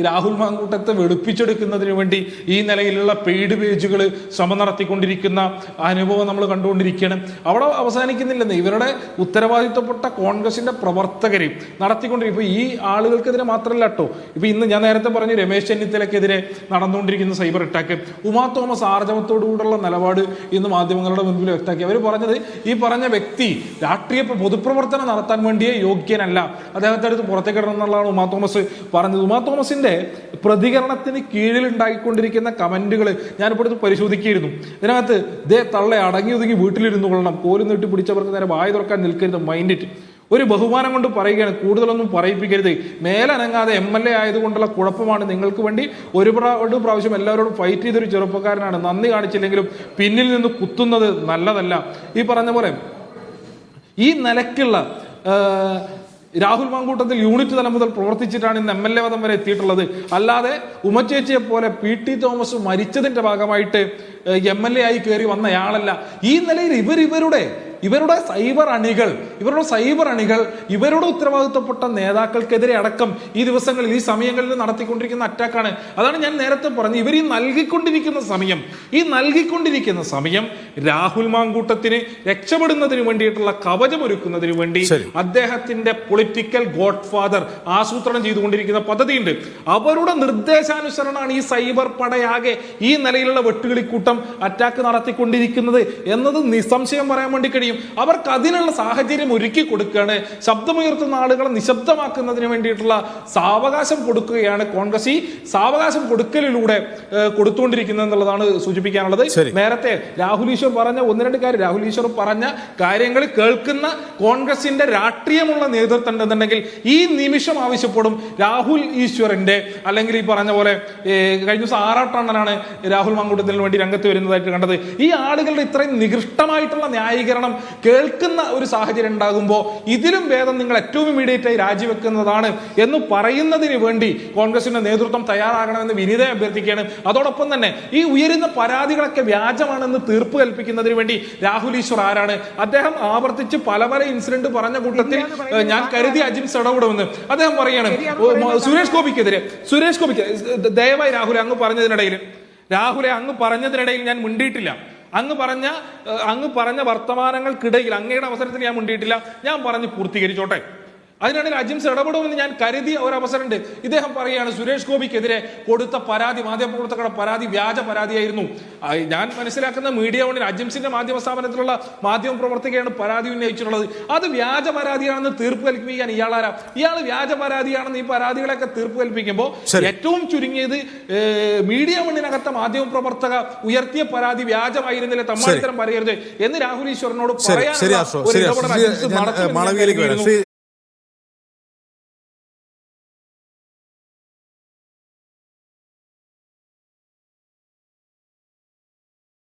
രാഹുൽ മാങ്കൂട്ടത്തെ വെളുപ്പിച്ചെടുക്കുന്നതിന് വേണ്ടി ഈ നിലയിലുള്ള പെയ്ഡ് പേജുകൾ ശ്രമം നടത്തിക്കൊണ്ടിരിക്കുന്ന അനുഭവം നമ്മൾ കണ്ടുകൊണ്ടിരിക്കുകയാണ്. അവിടെ അവസാനിക്കുന്നില്ലെന്ന്. ഇവരുടെ ഉത്തരവാദിത്വപ്പെട്ട കോൺഗ്രസിന്റെ പ്രവർത്തകർ നടത്തിക്കൊണ്ടിരിക്കും ഇപ്പൊ ഈ ആളുകൾക്കെതിരെ മാത്രമല്ല കേട്ടോ ഇപ്പൊ ഇന്ന് ഞാൻ നേരത്തെ പറഞ്ഞു രമേശ് ചെന്നിത്തലക്കെതിരെ നടന്നുകൊണ്ടിരിക്കുന്ന സൈബർ അറ്റാക്ക്. ഉമാ തോമസ് ആർജവത്തോടുകൂടുള്ള നിലപാട് ഇന്ന് മാധ്യമങ്ങളുടെ മുൻപിൽ വ്യക്തമാക്കി. അവർ പറഞ്ഞത് ഈ പറഞ്ഞ വ്യക്തി രാഷ്ട്രീയ പൊതുപ്രവർത്തനം നടത്താൻ വേണ്ടിയേ യോഗ്യനല്ല. അദ്ദേഹത്തെ അടുത്ത് പുറത്തേക്ക് ഇടണം എന്നുള്ളതാണ് ഉമാ തോമസ് പറഞ്ഞത്. ഉമാ തോമസിന്റെ പ്രതികരണത്തിന് കീഴിൽ ഉണ്ടാക്കിക്കൊണ്ടിരിക്കുന്ന കമന്റുകൾ ഞാനിപ്പോൾ എടുത്ത് പരിശോധിക്കുകയായിരുന്നു. ഇതിനകത്ത് ദേ തള്ളെ അടങ്ങി ഒതുങ്ങി വീട്ടിലിരുന്നു കൊള്ളണം കോലും നീട്ടി പിടിച്ചവർക്ക് നേരെ വായ തുറക്കാൻ നിൽക്കരുത് മൈൻഡിറ്റ് ഒരു ബഹുമാനം കൊണ്ട് പറയുകയാണ് കൂടുതലൊന്നും പറയിപ്പിക്കരുത്. മേലനങ്ങാതെ എം എൽ എ ആയതുകൊണ്ടുള്ള കുഴപ്പമാണ് നിങ്ങൾക്ക് വേണ്ടി. ഒരു പ്രാവശ്യം എല്ലാവരോടും ഫൈറ്റ് ചെയ്തൊരു ചെറുപ്പക്കാരനാണ്. നന്ദി കാണിച്ചില്ലെങ്കിലും പിന്നിൽ നിന്ന് കുത്തുന്നത് നല്ലതല്ല. ഈ പറഞ്ഞ പോലെ ഈ നിലക്കുള്ള രാഹുൽ മാങ്കൂട്ടത്തിൽ യൂണിറ്റ് തലം മുതൽ പ്രവർത്തിച്ചിട്ടാണ് ഇന്ന് എം എൽ എ പദം വരെ എത്തിയിട്ടുള്ളത്. അല്ലാതെ ഉമ്മച്ചേച്ചിയെ പോലെ പി ടി തോമസ് മരിച്ചതിന്റെ ഭാഗമായിട്ട് എം എൽ എ ആയി കയറി വന്നയാളല്ല. ഈ നിലയിൽ ഇവർ ഇവരുടെ സൈബർ അണികൾ ഇവരുടെ സൈബർ അണികൾ ഇവരുടെ ഉത്തരവാദിത്വപ്പെട്ട നേതാക്കൾക്കെതിരെ അടക്കം ഈ ദിവസങ്ങളിൽ ഈ സമയങ്ങളിൽ നടത്തിക്കൊണ്ടിരിക്കുന്ന അറ്റാക്കാണ്. അതാണ് ഞാൻ നേരത്തെ പറഞ്ഞു ഇവർ ഈ നൽകിക്കൊണ്ടിരിക്കുന്ന സമയം ഈ നൽകിക്കൊണ്ടിരിക്കുന്ന സമയം രാഹുൽ മാങ്കൂട്ടത്തിന് രക്ഷപ്പെടുന്നതിന് വേണ്ടിയിട്ടുള്ള കവചമൊരുക്കുന്നതിന് വേണ്ടി അദ്ദേഹത്തിന്റെ പൊളിറ്റിക്കൽ ഗോഡ് ഫാദർ ആസൂത്രണം ചെയ്തുകൊണ്ടിരിക്കുന്ന പദ്ധതിയുണ്ട്. അവരുടെ നിർദ്ദേശാനുസരണമാണ് ഈ സൈബർ പടയാകെ ഈ നിലയിലുള്ള വെട്ടുകിളിക്കൂട്ടം അറ്റാക്ക് നടത്തിക്കൊണ്ടിരിക്കുന്നത് എന്നത് നിസ്സംശയം പറയാൻ വേണ്ടി കഴിയും. അവർക്ക് അതിനുള്ള സാഹചര്യം ഒരുക്കി കൊടുക്കുകയാണ്. ശബ്ദമുയർത്തുന്ന ആളുകളെ നിശബ്ദമാക്കുന്നതിന് വേണ്ടിയിട്ടുള്ള സാവകാശം കൊടുക്കുകയാണ് കോൺഗ്രസ്. ഈ സാവകാശം കൊടുക്കലിലൂടെ കൊടുത്തുകൊണ്ടിരിക്കുന്നത് എന്നുള്ളതാണ് സൂചിപ്പിക്കാനുള്ളത്. നേരത്തെ രാഹുൽ ഈശ്വർ പറഞ്ഞ ഒന്ന് രണ്ട് കാര്യം. രാഹുൽ ഈശ്വർ പറഞ്ഞ കാര്യങ്ങൾ കേൾക്കുന്ന കോൺഗ്രസിന്റെ രാഷ്ട്രീയമുള്ള നേതൃത്വം ഉണ്ടെന്നുണ്ടെങ്കിൽ ഈ നിമിഷം ആവശ്യപ്പെടും രാഹുൽ ഈശ്വറിന്റെ അല്ലെങ്കിൽ ഈ പറഞ്ഞ പോലെ കഴിഞ്ഞ ദിവസം ആറാട്ടണ്ണനാണ് രാഹുൽ മങ്കൂട്ടത്തിന് വേണ്ടി രംഗത്ത് വരുന്നതായിട്ട് കണ്ടത്. ഈ ആളുകളുടെ ഇത്രയും നികൃഷ്ടമായിട്ടുള്ള ന്യായീകരണം കേൾക്കുന്ന ഒരു സാഹചര്യം ഉണ്ടാകുമ്പോൾ ഇതിലും ഭേദം നിങ്ങൾ ഏറ്റവും ഇമ്മീഡിയറ്റ് ആയി രാജിവെക്കുന്നതാണ് എന്ന് പറയുന്നതിന് വേണ്ടി കോൺഗ്രസിന്റെ നേതൃത്വം തയ്യാറാകണമെന്ന് വിനീത അഭ്യർത്ഥിക്കുകയാണ്. അതോടൊപ്പം തന്നെ ഈ ഉയരുന്ന പരാതികളൊക്കെ വ്യാജമാണെന്ന് തീർപ്പ് കൽപ്പിക്കുന്നതിന് വേണ്ടി രാഹുൽ ഈശ്വർ ആരാണ്? അദ്ദേഹം ആവർത്തിച്ച് പല പല ഇൻസിഡന്റ് പറഞ്ഞ കൂട്ടത്തിൽ ഞാൻ കരുതി അജിംസ് ഇടപെടുമെന്ന് അദ്ദേഹം പറയാണ്. സുരേഷ് ഗോപിക്കെതിരെ സുരേഷ് ഗോപിക്ക് ദയവായി രാഹുൽ അങ്ങ് പറഞ്ഞതിനിടയിൽ രാഹുലെ അങ്ങ് പറഞ്ഞതിനിടയിൽ ഞാൻ മിണ്ടിയിട്ടില്ല. അങ്ങ് പറഞ്ഞ അങ്ങ് പറഞ്ഞ വർത്തമാനങ്ങൾക്കിടയിൽ അങ്ങയുടെ അവസരത്തിൽ ഞാൻ മുണ്ടിയിട്ടില്ല. ഞാൻ പറഞ്ഞ് പൂർത്തീകരിച്ചോട്ടെ. അതിനാണെങ്കിൽ അജിംസ് ഇടപെടുമെന്ന് ഞാൻ കരുതിയ ഒരു അവസരമുണ്ട്. ഇദ്ദേഹം പറയുകയാണ് സുരേഷ് ഗോപിക്കെതിരെ കൊടുത്ത പരാതി മാധ്യമപ്രവർത്തകരുടെ പരാതി വ്യാജ പരാതിയായിരുന്നു. ഞാൻ മനസ്സിലാക്കുന്ന മീഡിയ വണ്ണിൽ അജിംസിന്റെ മാധ്യമ സ്ഥാപനത്തിലുള്ള മാധ്യമ പ്രവർത്തകയാണ് പരാതി ഉന്നയിച്ചിട്ടുള്ളത്. അത് വ്യാജ പരാതിയാണെന്ന് തീർപ്പ് കൽപ്പിക്കാൻ ഇയാളാരാ? ഇയാൾ വ്യാജ പരാതിയാണെന്ന് ഈ പരാതികളൊക്കെ തീർപ്പ് കൽപ്പിക്കുമ്പോൾ. ഏറ്റവും ചുരുങ്ങിയത് മീഡിയ മണ്ണിനകത്തെ മാധ്യമ പ്രവർത്തക ഉയർത്തിയ പരാതി വ്യാജമായിരുന്നില്ല? തമ്മാടിത്തരം പറയരുത് എന്ന് രാഹുൽ ഈശ്വരനോട് പറയാൻ പറയാനുള്ള